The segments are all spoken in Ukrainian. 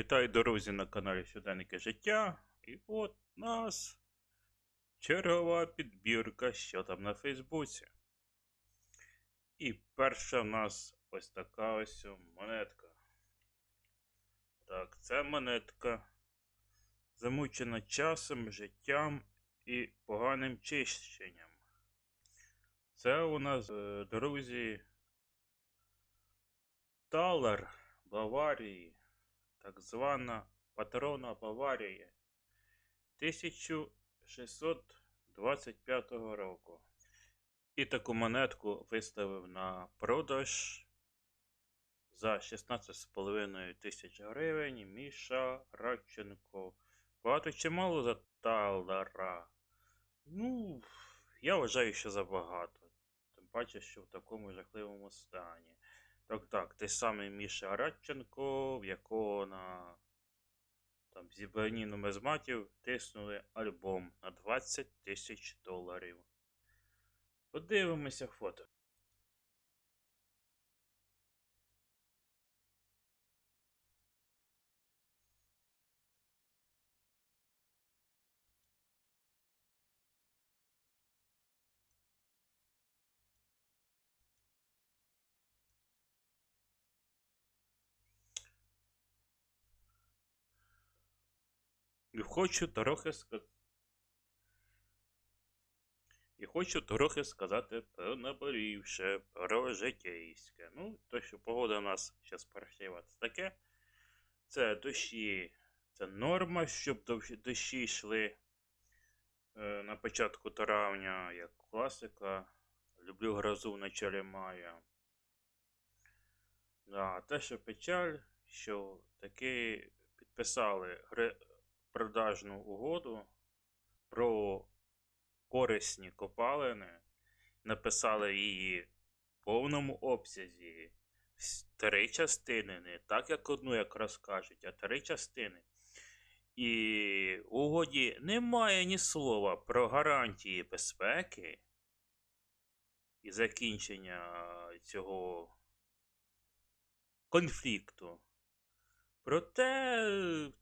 Вітаю друзі на каналі Щоденники життя. І от нас чергова підбірка, що там на Фейсбуці. І перша в нас ось така ось монетка. Так, це монетка замучена часом, життям і поганим чищенням. Це у нас, е, друзі, Талер Баварії так звана патрона Баварії 1625 року. І таку монетку виставив на продаж за 16,5 тисяч гривень Міша Радченко. Багато чи мало за талера? Ну, я вважаю, що забагато. Тим паче, що в такому жахливому стані. Так, так, той самий Міша Радченко, в якого на там, зібранні нумизматів тиснули альбом на 20 тисяч доларів. Подивимося фото. І хочу трохи сказати. І хочу трохи сказати про наболівше, про житейське. Ну, то, що погода у нас зараз паршива, таке. Це дощі, це норма, щоб дощі йшли е, на початку травня, як класика. Люблю грозу в началі мая. Да, те, що печаль, що таки підписали гри продажну угоду про корисні копалини, написали її в повному обсязі. Три частини, не так як одну якраз кажуть, а три частини. І угоді немає ні слова про гарантії безпеки і закінчення цього конфлікту. Проте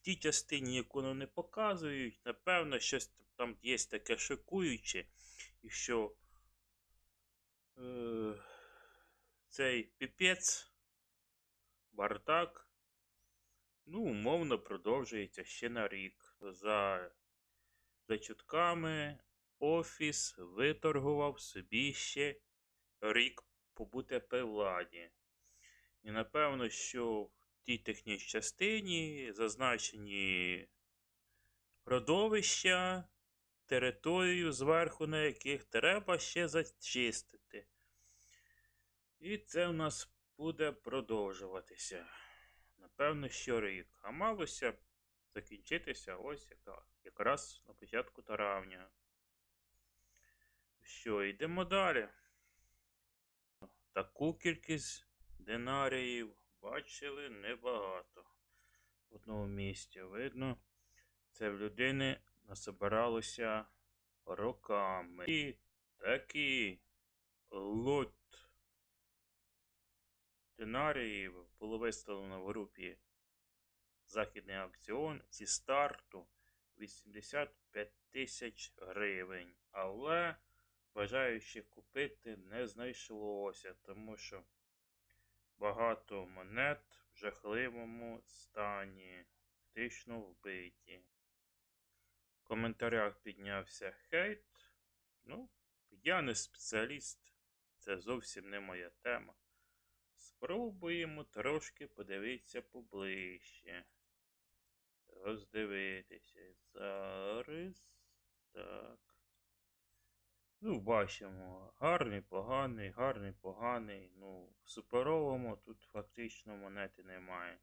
в тій частині, яку вони не показують, напевно, щось там є таке шокуюче, і що е, цей піпець, бардак, ну, умовно продовжується ще на рік. За, за чутками офіс виторгував собі ще рік побути при владі. І напевно, що тій технічній частині зазначені родовища, територію, зверху на яких треба ще зачистити. І це в нас буде продовжуватися. Напевно, що рік. А малося закінчитися ось якраз на початку травня. Що, йдемо далі. Таку кількість динаріїв бачили небагато. В одному місці видно, це в людини насобиралося роками. І такий лот динаріїв було виставлено в групі Західний аукціон зі старту 85 тисяч гривень. Але бажаючих купити не знайшлося, тому що багато монет в жахливому стані, фактично вбиті. В коментарях піднявся хейт. Ну, я не спеціаліст, це зовсім не моя тема. Спробуємо трошки подивитися поближче. Роздивитися. Зараз. Так. Ну, бачимо, гарний, поганий, гарний, поганий. Ну, в суперовому тут фактично монети немає.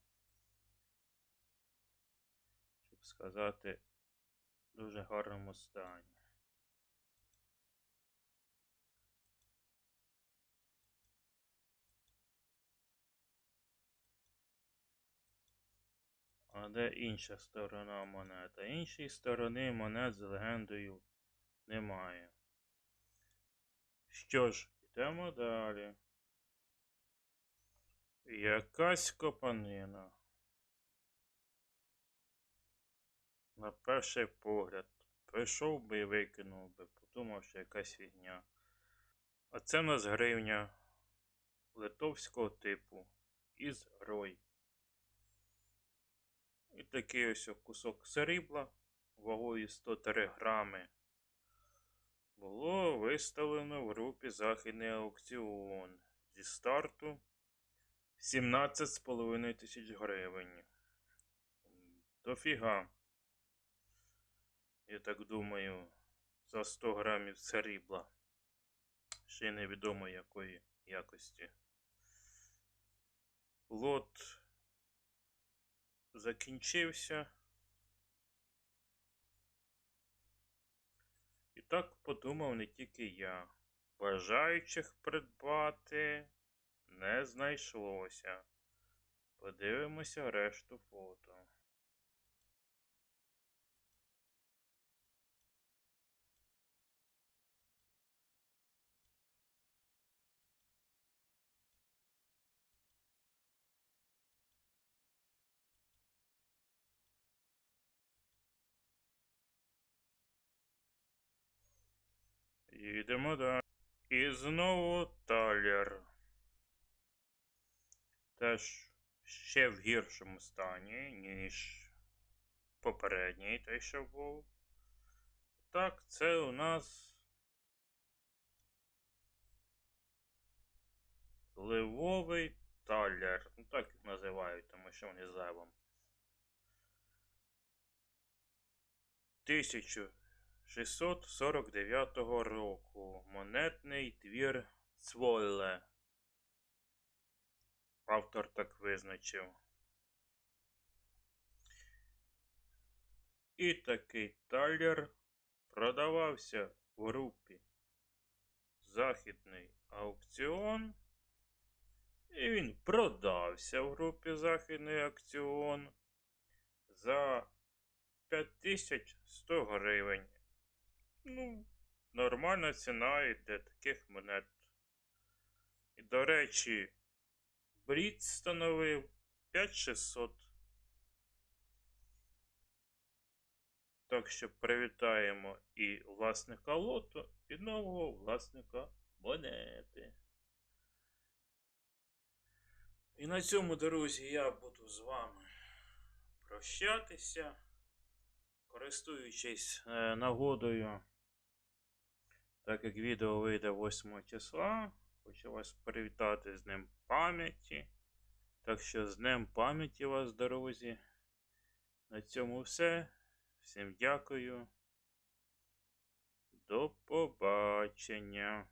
Щоб сказати, дуже гарному стані. А де інша сторона монета? Іншої сторони монет з легендою немає. Що ж, йдемо далі. Якась копанина. На перший погляд. Прийшов би і викинув би, подумав, що якась фігня. А це в нас гривня литовського типу із Рой. І такий ось кусок срібла вагою 103 грами було виставлено в групі Західний аукціон зі старту 17,5 тисяч гривень. Дофіга. Я так думаю, за 100 грамів срібла. Ще й невідомо якої якості. Лот закінчився. Так подумав не тільки я. Бажаючих придбати не знайшлося. Подивимося решту фото. Їдемо далі. І знову талер. Теж ще в гіршому стані, ніж попередній той, що був. Так, це у нас ливовий талер. Ну так їх називають, тому що вони зайвом. Тисячу 649 року. Монетний двір Цвойле. Автор так визначив. І такий талер продавався в групі Західний аукціон. І він продався в групі Західний аукціон за 5100 гривень. Ну, нормальна ціна і для таких монет. І, до речі, брід становив 5600. Так що привітаємо і власника лоту, і нового власника монети. І на цьому, друзі, я буду з вами прощатися, користуючись е, нагодою. Так як відео вийде 8 числа, хочу вас привітати з Днем пам'яті. Так що з Днем пам'яті вас, друзі. На цьому все. Всім дякую. До побачення.